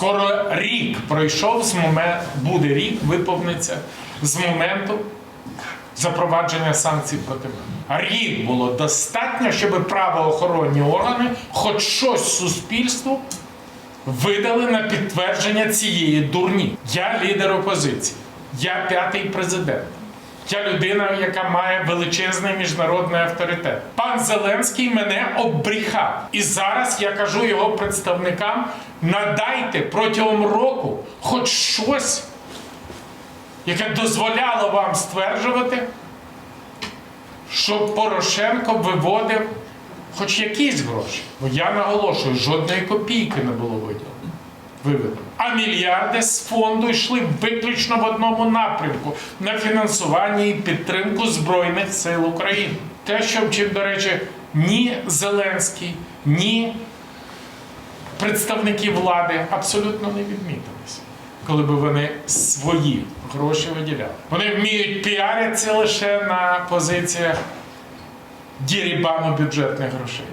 Скоро рік пройшов з моменту, буде рік, виповниться з моменту запровадження санкцій проти мене. Рік було достатньо, щоб правоохоронні органи хоч щось суспільству видали на підтвердження цієї дурні. Я лідер опозиції, я п'ятий президент. Я людина, яка має величезний міжнародний авторитет. Пан Зеленський мене обріхав. І зараз я кажу його представникам: надайте протягом року хоч щось, яке дозволяло вам стверджувати, що Порошенко виводив хоч якісь гроші. Бо я наголошую, жодної копійки не було виділено. А мільярди з фонду йшли виключно в одному напрямку на фінансування і підтримку Збройних сил України. Те, що чим, до речі, ні Зеленський, ні представники влади абсолютно не відмітилися, коли б вони свої гроші виділяли. Вони вміють піаритися лише на позиціях дірібану бюджетних грошей.